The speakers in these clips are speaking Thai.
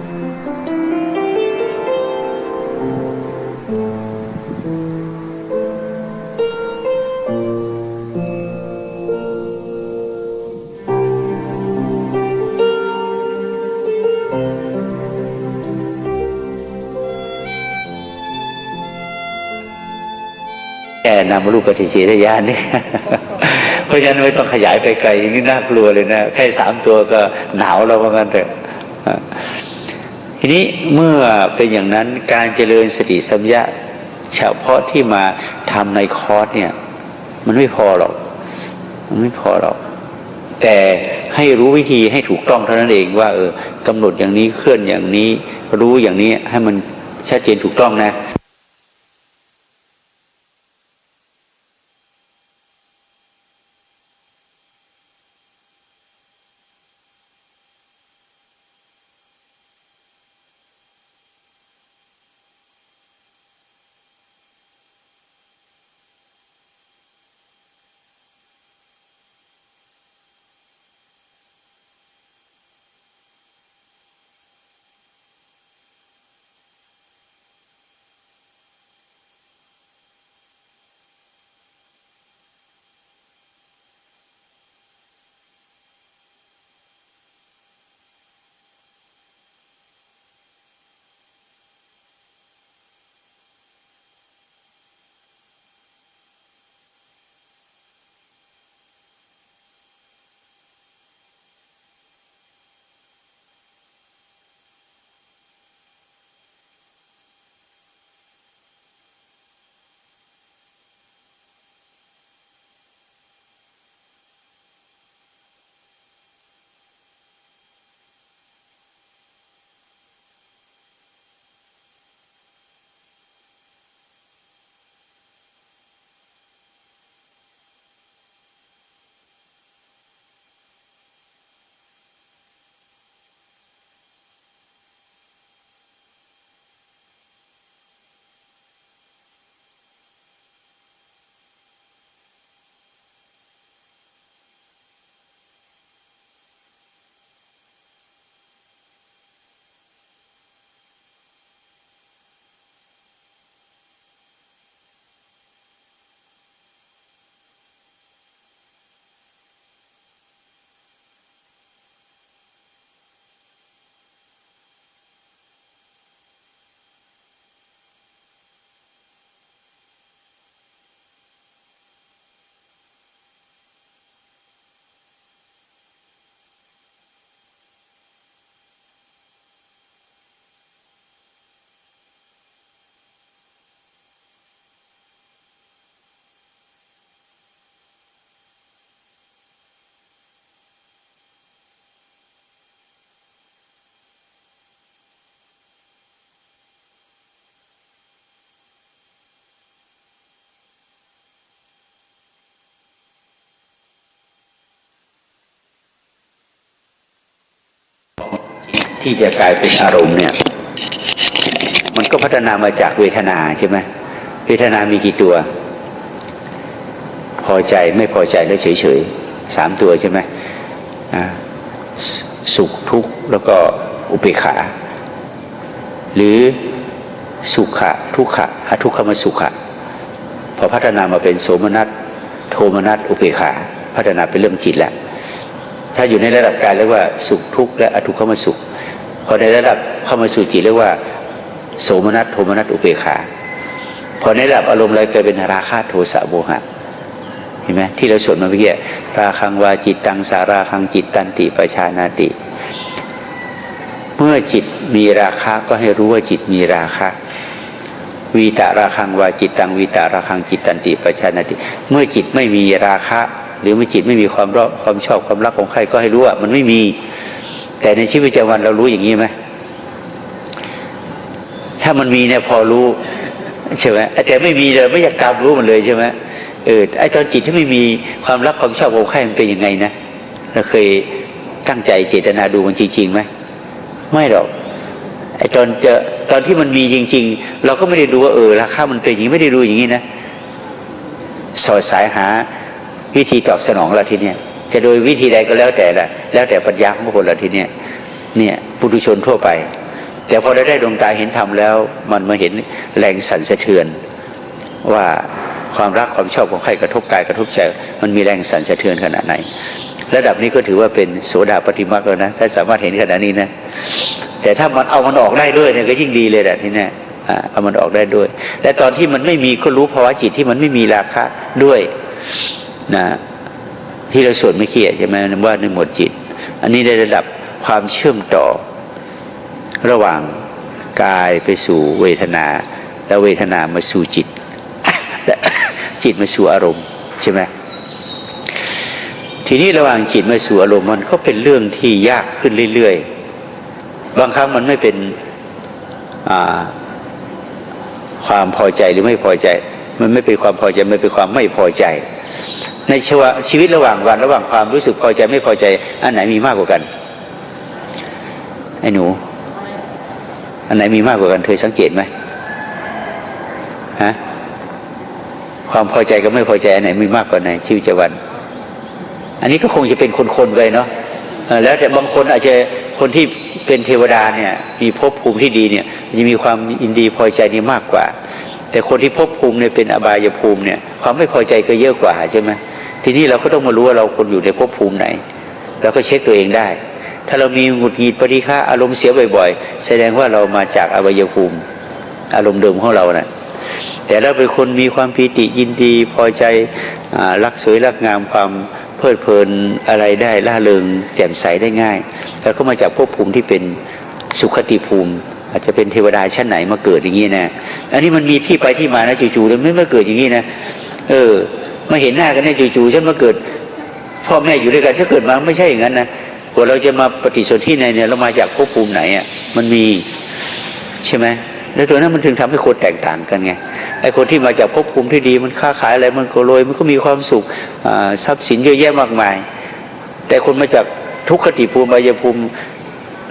แค่นามรูปปฏิเสธญาณนี่เพราะฉะนั้นไม่ต้องขยายไปไกลอย่างนี้น่ากลัวเลยนะ แค่สามตัวก็หนาวแล้วว่างั้นเถอะ ทีนี้เมื่อเป็นอย่างนั้นการเจริญสติสัมยะเฉพาะที่มาทำในคอร์สเนี่ยมันไม่พอหรอก มันไม่พอหรอก แต่ให้รู้วิธีให้ถูกต้องเท่านั้นเองว่าเออกำหนดอย่างนี้เคลื่อนอย่างนี้รู้อย่างนี้ให้มันชัดเจนถูกต้องนะ ที่จะกลายเป็นอารมณ์เนี่ย มันก็พัฒนามาจากเวทนาใช่ไหมเวทนามีกี่ตัว พอใจไม่พอใจแล้วเฉยๆสามตัวใช่ไหมสุขทุกข์แล้วก็อุเบกขา หรือสุขะทุกขะอทุกขมสุขะพอพัฒนามาเป็นโสมนัสโทมนัสอุเบกขา พัฒนาเป็นเรื่องจิตแล้วถ้าอยู่ในระดับการเรียกว่าสุขทุกข์และอทุกขมสุข อในระดับเข้ามาสู่จิตเรียกว่า โสมนัสโทมนัสอุเบกขาพอในระดับอารมณ์เลยเกิดเป็นราคะโทสะโมหะเห็นไหมที่เราสวดมาเมื่อกี้ราคังวาจิตตังสาราคังจิตตันติปชานาติ เมื่อจิตมีราคะก็ให้รู้ว่าจิตมีราคะวีตาราคังวาจิตตังวีตาราคังจิตตันติปชานาติ เมื่อจิตไม่มีราคะ หรือเมื่อจิตไม่มีความรักความชอบความรักของใครก็ให้รู้ว่ามันไม่มี แต่ในชีวิตประจำวันเรารู้อย่างนี้ไหมถ้ามันมีเนี่ยพอรู้ใช่ไหมแต่ไม่มีเลยไม่อยากตามรู้มันเลยใช่ไหมเออไอตอนจิตที่ไม่มีความรักความชอบของใครมันเป็นยังไงนะเราเคยตั้งใจเจตนาดูมันจริงๆไหมไม่หรอกไอตอนเจอตอนที่มันมีจริง ๆ เราก็ไม่ได้ดูว่าเออราคามันเป็นอย่างนี้ไม่ได้ดูอย่างนี้นะสอดสายหาวิธีตอบสนองเราทีเนี้ย จะโดยวิธีใดก็แล้วแต่ละแล้วแต่ปัญญาของคนเราทีเนี้ยเนี่ยปุถุชนทั่วไป แต่พอเราได้ดวงตาเห็นธรรมแล้ว มันมาเห็นแรงสั่นสะเทือน ว่าความรักความชอบของใครกระทบกายกระทบใจมันมีแรงสั่นสะเทือนขนาดไหนระดับนี้ก็ถือว่าเป็นโสดาปฏิมาแล้วนะถ้าสามารถเห็นขนาดนี้นะแต่ถ้ามันเอามันออกได้ด้วยเนี่ยก็ยิ่งดีเลยแหละที่นี่เอามันออกได้ด้วย และตอนที่มันไม่มีก็รู้ภาวะจิตที่มันไม่มีราคะด้วยนะ ที่เราสวดไม่เคียใช่ไหมว่าในหมวดจิต อันนี้ในระดับความเชื่อมต่อ ระหว่างกายไปสู่เวทนา แล้วเวทนามาสู่จิตและจิตมาสู่อารมณ์ใช่ไหมทีนี้ระหว่างจิตมาสู่อารมณ์มันก็เป็นเรื่องที่ยากขึ้นเรื่อยๆ บางครั้งมันไม่เป็นความพอใจหรือไม่พอใจ มันไม่เป็นความพอใจไม่เป็นความไม่พอใจ ในชีวะชีวิตระหว่างวันระหว่างความรู้สึกพอใจไม่พอใจ อันไหนมีมากกว่ากันไอ้หนู อันไหนมีมากกว่ากันเคยสังเกตไหมฮะความพอใจกับไม่พอใจอันไหนมีมากกว่าในชีวิตประจำวัน อันนี้ก็คงจะเป็นคนๆไปเนาะแล้วแต่บางคนอาจจะคนที่เป็นเทวดาเนี่ยมีภพภูมิที่ดีเนี่ยจะมีความอินดีพอใจนี่มากกว่า แต่คนที่ภพภูมิเนี่ยเป็นอบายภูมิเนี่ยความไม่พอใจก็เยอะกว่าใช่ไหม ทีนี้เราก็ต้องมารู้ว่าเราคนอยู่ในภพภูมิไหนเราก็เช็คตัวเองได้ ถ้าเรามีหงุดหงิดปฏิฆาอารมณ์เสียบ่อยๆ แสดงว่าเรามาจากอบายภูมิ อารมณ์เดิมของเรานะ่ะแต่เราเป็นคนมีความปีติยินดีพอใจอรักสวยรักงามความเพลิดเพลินอะไรได้ล่าเริงแจ่มใสได้ง่ายแล้วก็มาจากภพภูมิที่เป็นสุขติภูมิ อาจจะเป็นเทวดาชั้นไหนมาเกิดอย่างนี้นะ อันนี้มันมีที่ไปที่มานะจู่ๆแล้วไม่มาเกิดอย่างนี้นะ เออ มาเห็นหน้ากันเนี่ยจู่ๆฉันมาเกิด พ่อแม่อยู่ด้วยกันถ้าเกิดมาไม่ใช่อย่างนั้นนะกว่าเราจะมาปฏิสนธิในเนี่ยเรามาจากภพภูมิไหนอะมันมีใช่ไหมแล้วตัวนั้นมันถึงทำให้คนแตกต่างกันไงไอ้คนที่มาจากภพภูมิที่ดีมันค้าขายอะไรมันก็รวยมันก็มีความสุขทรัพย์สินเยอะแยะมากมาย แต่คนมาจากทุกขติภูมิบายภูมิ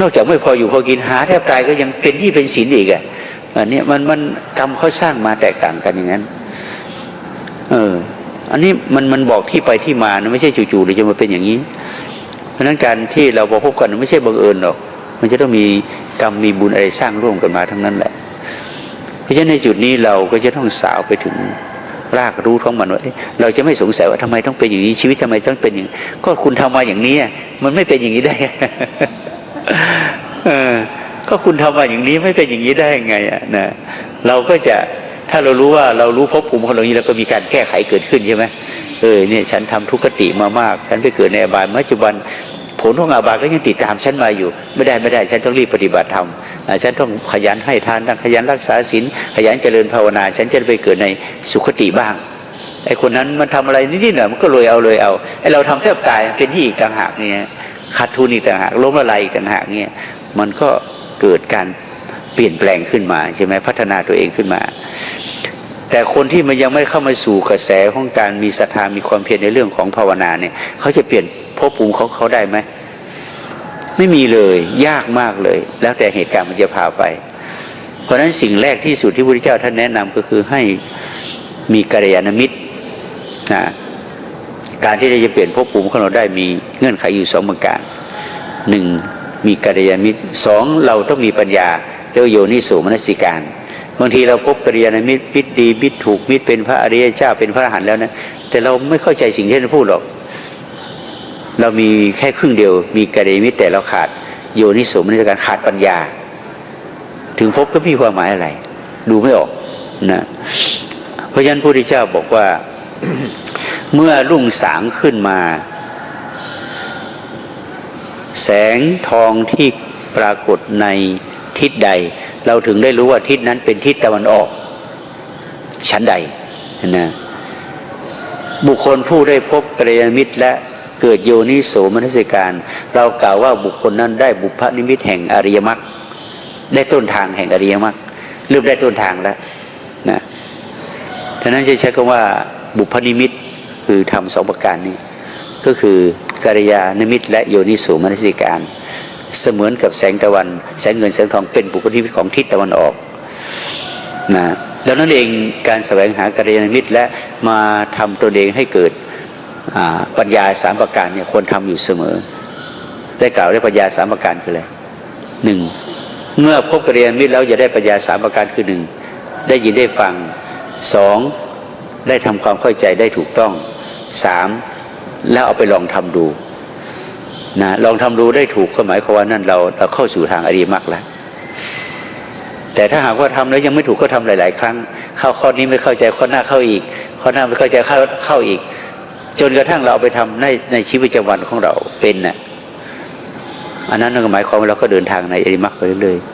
นอกจากไม่พออยู่พอกินหาแทบตายก็ยังเป็นที่เป็นศีลอีกอะอันนี้มันมันกรรมเขาสร้างมาแตกต่างกันอย่างนั้น เออ อันนี้มันมันบอกที่ไปที่มานะไม่ใช่จู่ๆเลยจะมาเป็นอย่างนี้ เพราะนั้นการที่เราพอพบกันไม่ใช่บังเอิญหรอก มันจะต้องมีกรรมมีบุญอะไรสร้างร่วมกันมาทั้งนั้นแหละ เพราะฉะนั้นในจุดนี้เราก็จะต้องสาวไปถึงรากรู้ของมันว่าเอ๊ะเราจะไม่สงสัยว่าทำไมต้องเป็นอย่างนี้ชีวิตทำไมต้องเป็นอย่างนี้ก็คุณทำมาอย่างนี้มันไม่เป็นอย่างนี้ได้เออก็คุณทำมาอย่างนี้ไม่เป็นอย่างนี้ได้ไงอะนะเราก็จะ ถ้าเรารู้ว่าเรารู้ภพภูมิของเรานี้แล้วก็มีการแก้ไขเกิดขึ้นใช่ไหมเออเนี่ยฉันทำทุกขติมามาก ฉันไปเกิดในอบายปัจจุบันผลของอาบายก็ยังติดตามฉันมาอยู่ ไม่ได้ไม่ได้ฉันต้องรีบปฏิบัติธรรมฉันต้องขยันให้ทานขยันรักษาศีลขยันเจริญภาวนา ฉันจะไปเกิดในสุขติบ้างไอ้คนนั้นมันทำอะไรนิดๆหน่อยมันก็เลยเอาเลยเอาไอ้เราทำแทบตายเป็นที่อีกต่างหากเนี่ยขาดทุนอีกต่างหากล้มละลายอีกต่างหากเนี่ยมันก็เกิดการเปลี่ยนแปลงขึ้นมาใช่ไหมพัฒนาตัวเองขึ้นมา แต่คนที่มันยังไม่เข้ามาสู่กระแสของการมีศรัทธามีความเพียรในเรื่องของภาวนาเนี่ยเขาจะเปลี่ยนภพภูมิเขาเขาได้ไหมไม่มีเลยยากมากเลย แล้วแต่เหตุการณ์มันจะพาไป เพราะฉะนั้นสิ่งแรกที่สุดที่พระพุทธเจ้าท่านแนะนำก็คือให้มีกัลยาณมิตรนะการที่จะเปลี่ยนภพภูมิของเราได้มีเงื่อนไขอยู่สองประการหนึ่งมีกัลยาณมิตรสองเราต้องมีปัญญาเรียกโยนิโสมนสิการ บางทีเราพบกัลยาณมิตรมิตรดีมิตรถูกมิตรเป็นพระอริยเจ้าเป็นพระอรหันต์แล้วนะแต่เราไม่เข้าใจสิ่งที่ท่านพูดหรอก เรามีแค่ครึ่งเดียว มีกัลยมิตรแต่เราขาดโยนิโสมนสการขาดปัญญา ถึงพบก็ไม่มีความหมายอะไร ดูไม่ออกนะเพราะฉะนั้นพระพุทธเจ้าบอกว่าเมื่อรุ่งสางขึ้นมา แสงทองที่ปรากฏในทิศใด เราถึงได้รู้ว่าทิศนั้นเป็นทิศตะวันออก ชั้นใดนะบุคคลผู้ได้พบกัลยาณมิตรและเกิดโยนิโสมนสิการ เรากล่าวว่าบุคคลนั้นได้บุพนิมิตแห่งอริยมรรคได้ต้นทางแห่งอริยมรรคเริ่มได้ต้นทางแล้วนะฉะนั้นจะใช้คำว่าบุพนิมิตคือทำสองประการนี้ ก็คือกัลยาณมิตรและโยนิโสมนสิการ เสมือนกับแสงตะวัน แสงเงินแสงทองเป็นบุพนิมิตของทิศตะวันออกนะดังนั้นเองการแสวงหากัลยาณมิตรและมาทำตัวเองให้เกิดปัญญาสามประการเนี่ยควรทำอยู่เสมอ ได้กล่าวได้ปัญญาสามประการคืออะไรหนึ่งเมื่อพบกัลยาณมิตรแล้วจะได้ปัญญาสามประการคือหนึ่งได้ยินได้ฟังสองได้ทำความเข้าใจได้ถูกต้องสามแล้วเอาไปลองทำดู นะลองทำดูได้ถูกก็หมายความว่านั่นเราเราเข้าสู่ทางอริมรรคแล้ว แต่ถ้าหากว่าทำแล้วยังไม่ถูกก็ทำหลาย ๆ ครั้ง เข้าข้อนี้ไม่เข้าใจข้อหน้าเข้าอีก ข้อหน้าไม่เข้าใจเข้าเข้าอีก จนกระทั่งเราเอาไปทำในในชีวิตประจำวันของเราเป็นน่ะอันนั้นนั่นก็หมายความว่าเราก็เดินทางในอริมรรคไปเรื่อยๆ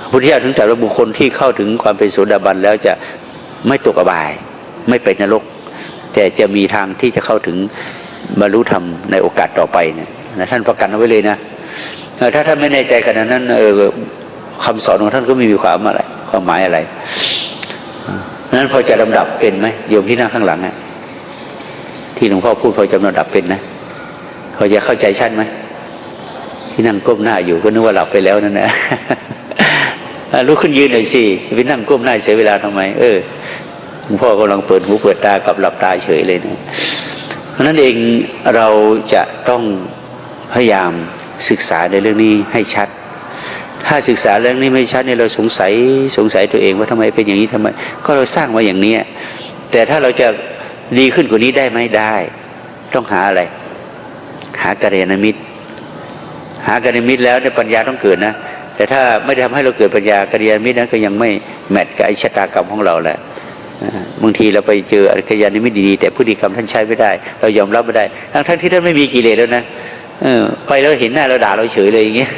พระพุทธเจ้าถึงแต่ละบุคคลที่เข้าถึงความเป็นโสดาบันแล้วจะไม่ตกอบาย ไม่ไปนรก แต่จะมีทางที่จะเข้าถึง บรรลุธรรมในโอกาสต่อไปเนี่ยนะท่านประกันเอาไว้เลยนะถ้าท่านไม่แน่ใจขนาดนั้นเออคำสอนของท่านก็ไม่มีความอะไร ความหมายอะไรนั้นพอจะลำดับเป็นไหมโยมที่นั่งข้างหลังอะที่หลวงพ่อพูดพอจะลำดับเป็นนะพอจะเข้าใจชัดไหมที่นั่งก้มหน้าอยู่ก็นึกว่าหลับไปแล้วนั่นแหละลุกขึ้นยืนหน่อยสิไปนั่งก้มหน้าเสียเวลาทำไม เออหลวงพ่อกำลังเปิดหูเปิดตากับหลับตาเฉยเลยนะ เพราะนั้นเองเราจะต้องพยายามศึกษาในเรื่องนี้ให้ชัด ถ้าศึกษาเรื่องนี้ไม่ชัดเนี่ยเราสงสัยสงสัยตัวเองว่าทำไมเป็นอย่างนี้ทำไม ก็เราสร้างมาอย่างนี้แต่ถ้าเราจะดีขึ้นกว่านี้ได้ไหมได้ ต้องหาอะไร หากัลยาณมิตร หากัลยาณมิตรแล้วเนี่ยปัญญาต้องเกิดนะแต่ถ้าไม่ได้ทำให้เราเกิดปัญญากัลยาณมิตรนั้นก็ยังไม่แมทกับไอชะตากรรมของเราแหละ บางทีเราไปเจอกัลยาณมิตดีๆแต่พฤติกรรมท่านใช้ไม่ได้ เรายอมรับไม่ได้ ทั้งทั้งที่ท่านไม่มีกิเลสแล้วนะออไปแล้วเห็นหน้าเราด่าเราเฉยเลยอย่างเงี้ย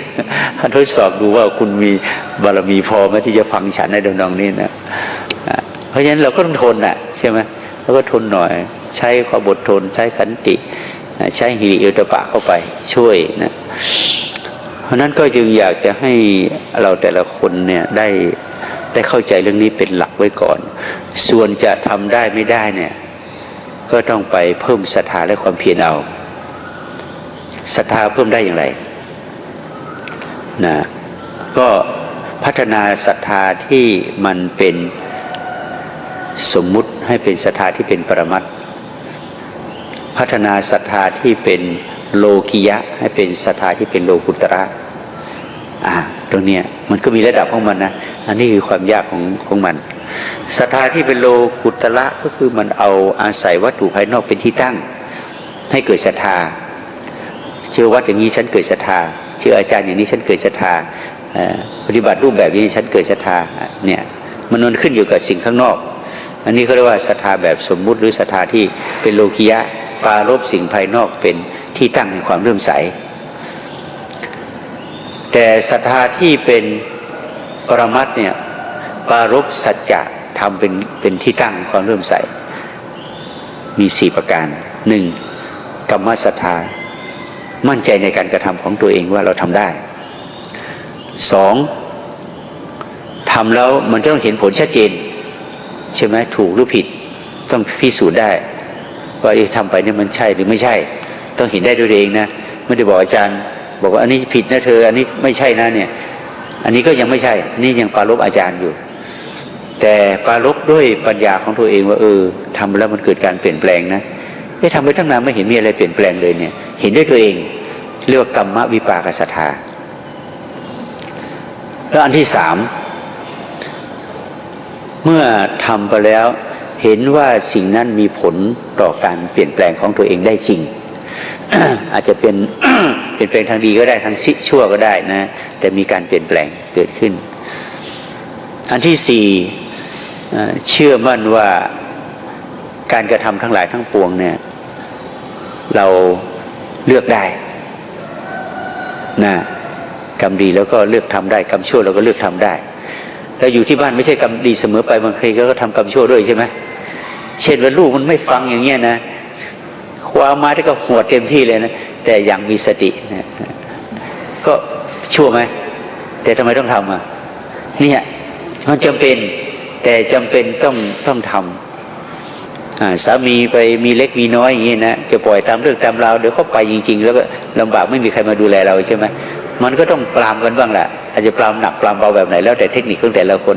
ท่านทดสอบดูว่าคุณมีบารมีพอไหมที่จะฟังฉันในดองนี้นะเพราะฉะนั้นเราก็ต้องทนน่ะใช่ไหมเราก็ทนหน่อย ใช้ความอดทน ใช้ขันติ ใช้ฮิริโอตปะเข้าไปช่วยนะเพราะนั้นก็จึงอยากจะให้เราแต่ละคนเนี่ยได้ ได้เข้าใจเรื่องนี้เป็นหลักไว้ก่อน ส่วนจะทำได้ไม่ได้เนี่ยก็ต้องไปเพิ่มศรัทธาและความเพียรเอาศรัทธาเพิ่มได้อย่างไรนะก็พัฒนาศรัทธาที่มันเป็นสมมุติให้เป็นศรัทธาที่เป็นปรมัตพัฒนาศรัทธาที่เป็นโลกิยะ ให้เป็นศรัทธาที่เป็นโลกุตระอ่าตรงเนี้ยมันก็มีระดับของมันนะ อันนี้คือความยากของของมันศรัทธาที่เป็นโลกุตระก็คือมันเอาอาศัยวัตถุภายนอกเป็นที่ตั้ง ให้เกิดศรัทธา เชื่อวัดอย่างนี้ฉันเกิดศรัทธาเชื่ออาจารย์อย่างนี้ฉันเกิดศรัทธาปฏิบัติรูปแบบนี้ฉันเกิดศรัทธาเนี่ยมันนขึ้นอยู่กับสิ่งข้างนอก อันนี้เขาเรียกว่าศรัทธาแบบสมมุติหรือศรัทธาที่เป็นโลกิยะปรารบสิ่งภายนอกเป็นที่ตั้งแห่งความเลื่อมใส แต่ศรัทธาที่เป็น ปรมัตเนี่ยปรารบสัจจะทำเป็นเป็นที่ตั้งแห่งความเลื่มใส มีสี่ประการหนึ่งกรรมศรัทธามั่นใจในการกระทำของตัวเองว่าเราทำได้สองทำแล้วมันต้องเห็นผลชัดเจน ใช่ไหมถูกหรือผิด ต้องพิสูจน์ได้ ว่าที่ทำไปเนี่ยมันใช่หรือไม่ใช่ ต้องเห็นได้ด้วยตัวเองนะไม่ได้บอกอาจารย์ บอกว่าอันนี้ผิดนะเธอ อันนี้ไม่ใช่นะเนี่ย อันนี้ก็ยังไม่ใช่ นี่ยังปรารบอาจารย์อยู่ แต่ปรารบด้วยปัญญาของตัวเองว่าเออทำแล้วมันเกิดการเปลี่ยนแปลงนะได้ทำไปตั้งนานไม่เห็นมีอะไรเปลี่ยนแปลงเลยเนี่ย เห็นด้วยตัวเอง เรียกว่ากรรมวิปากสัทธาแล้วอันที่สามเมื่อทำไปแล้วเห็นว่าสิ่งนั้นมีผลต่อการเปลี่ยนแปลงของตัวเองได้จริง อาจจะเป็นเปลี่ยนแปลงทางดีก็ได้ทางซิชั่วก็ได้นะ แต่มีการเปลี่ยนแปลงเกิดขึ้น อันที่สี่เชื่อมั่นว่าการกระทำทั้งหลายทั้งปวงเนี่ย เราเลือกได้นะกรรมดีแล้วก็เลือกทำได้กรรมชั่วเราก็เลือกทำได้เราอยู่ที่บ้านไม่ใช่กรรมดีเสมอไปบางทีก็ทำกรรมชั่วด้วยใช่ไหมเช่นว่าลูกมันไม่ฟังอย่างเงี้ยนะ ความมาที่ก็หัวดเต็มที่เลยนะแต่อย่างมีสตินะก็ชั่วไหมแต่ทำไมต้องทำอะเนี่ยมันจำเป็นแต่จำเป็นต้องต้องทำอ่าสามีไปมีเล็กมีน้อยอย่างงี้นะจะปล่อยตามเรื่องตามราวเดี๋ยวเขาไปจริง ๆ แล้วก็ลำบากไม่มีใครมาดูแลเราใช่ไหมมันก็ต้องปรามกันบ้างแหละอาจจะปรามหนักปรามเบาแบบไหนแล้วแต่เทคนิคของแต่ละคน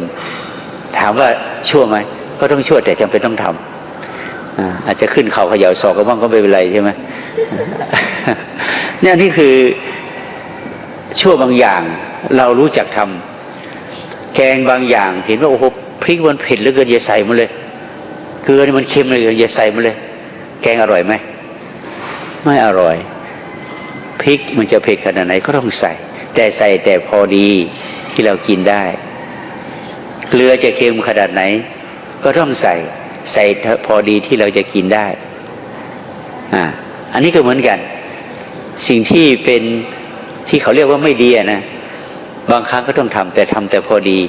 ถามว่าชั่วไหมก็ต้องชั่วแต่จำเป็นต้องทำอ่า อาจจะขึ้นเขาขย่าศอกก็บ้างก็ไม่เป็นไรใช่ไหมเนี่ยนี่คือชั่วบางอย่างเรารู้จักทำแกงบางอย่าง เห็นว่าโอ้โหพริกมันเผ็ดเหลือเกินอย่าใส่มันเลยเกลือนี่มันเค็มเหลยอย่าใส่มันเลย แกงอร่อยไหมไม่อร่อยพริกมันจะเผ็ดขนาดไหนก็ต้องใส่ แต่ใส่แต่พอดีที่เรากินได้ เกลือจะเค็มขนาดไหน ก็ต้องใส่ ใส่พอดีที่เราจะกินได้อ่าอันนี้ก็เหมือนกัน สิ่งที่เป็นที่เขาเรียกว่าไม่ดีนะบางครั้งก็ต้องทำแต่ทำแต่พอดี